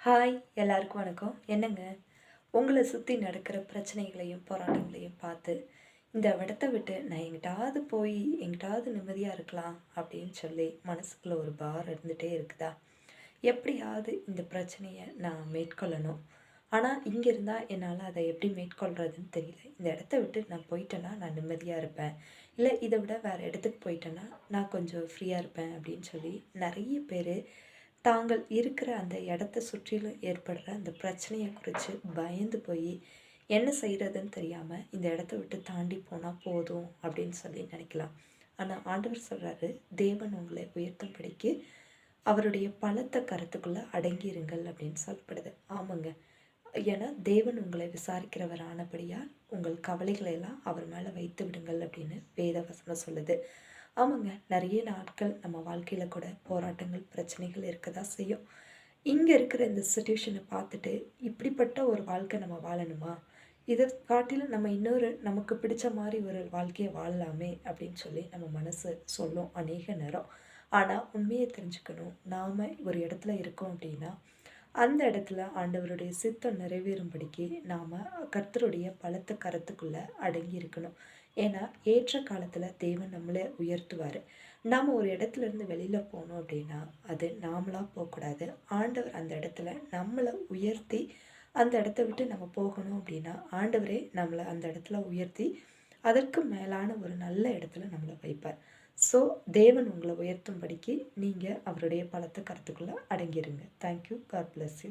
Hi எல்லாருக்கும் வணக்கம். என்னங்க? உங்களை சுற்றி நடக்கிற பிரச்சனைகளையும் போராட்டங்களையும் பார்த்து இந்த இடத்த விட்டு நான் எங்கிட்டாவது போய் எங்கிட்டாவது நிம்மதியாக இருக்கலாம் அப்படின்னு சொல்லி மனசுக்குள்ளே ஒரு பாரம் இருந்துகிட்டே இருக்குதா? எப்படியாவது இந்த பிரச்சனையை நான் மேற்கொள்ளணும். ஆனால் இங்கே இருந்தால் என்னால் அதை எப்படி மேற்கொள்கிறதுன்னு தெரியல. இந்த இடத்த விட்டு நான் போயிட்டேன்னா நான் நிம்மதியாக இருப்பேன். இல்லை இதை விட வேறு இடத்துக்கு போயிட்டேன்னா நான் கொஞ்சம் ஃப்ரீயாக இருப்பேன் அப்படின்னு சொல்லி நிறைய பேர் தாங்கள் இருக்கிற அந்த இடத்த சுற்றிலும் ஏற்படுற அந்த பிரச்சனையை குறித்து பயந்து போய் என்ன செய்கிறதுன்னு தெரியாமல் இந்த இடத்த விட்டு தாண்டி போனால் போதும் அப்படின்னு சொல்லி நினைக்கலாம். ஆனால் ஆண்டவர் சொல்கிறாரு தேவன் உங்களை உயர்த்தும்படிக்கு அவருடைய பலத்த கருத்துக்குள்ளே அடங்கியிருங்கள் அப்படின்னு சொல்லப்படுது. ஆமாங்க. ஏன்னா தேவன் உங்களை விசாரிக்கிறவர் ஆனபடியால் உங்கள் கவலைகளை எல்லாம் அவர் மேலே வைத்து விடுங்கள் அப்படின்னு வேத வசனம் சொல்லுது. ஆமாங்க நிறைய நாட்கள் நம்ம வாழ்க்கையில் கூட போராட்டங்கள் பிரச்சனைகள் இருக்க தான் செய்யும். இங்கே இருக்கிற இந்த சுச்சுவேஷனை பார்த்துட்டு இப்படிப்பட்ட ஒரு வாழ்க்கை நம்ம வாழணுமா? இதை காட்டிலும் நம்ம இன்னொரு நமக்கு பிடிச்ச மாதிரி ஒரு வாழ்க்கையை வாழலாமே அப்படின்னு சொல்லி நம்ம மனசு சொல்லும் அநேக நேரம். ஆனால் உண்மையை தெரிஞ்சுக்கணும். நாம் ஒரு இடத்துல இருக்கோம் அப்படின்னா அந்த இடத்துல ஆண்டவருடைய சித்தம் நிறைவேறும்படிக்கு நாம் கர்த்தருடைய பலத்த கருத்துக்குள்ளே அடங்கி இருக்கணும். ஏன்னா ஏற்ற காலத்தில் தேவன் நம்மளை உயர்த்துவார். நாம் ஒரு இடத்துல இருந்து வெளியில் போனோம் அப்படின்னா அது நாமளாக போகக்கூடாது. ஆண்டவர் அந்த இடத்துல நம்மளை உயர்த்தி அந்த இடத்த விட்டு நம்ம போகணும் அப்படின்னா ஆண்டவரே நம்மளை அந்த இடத்துல உயர்த்தி அதற்கு மேலான ஒரு நல்ல இடத்துல நம்மளை வைப்பார். ஸோ தேவன் உங்களை உயர்த்தும்படிக்கு நீங்கள் அவருடைய பலத்தை கருத்துக்குள்ளே அடங்கிடுங்க thank you God bless you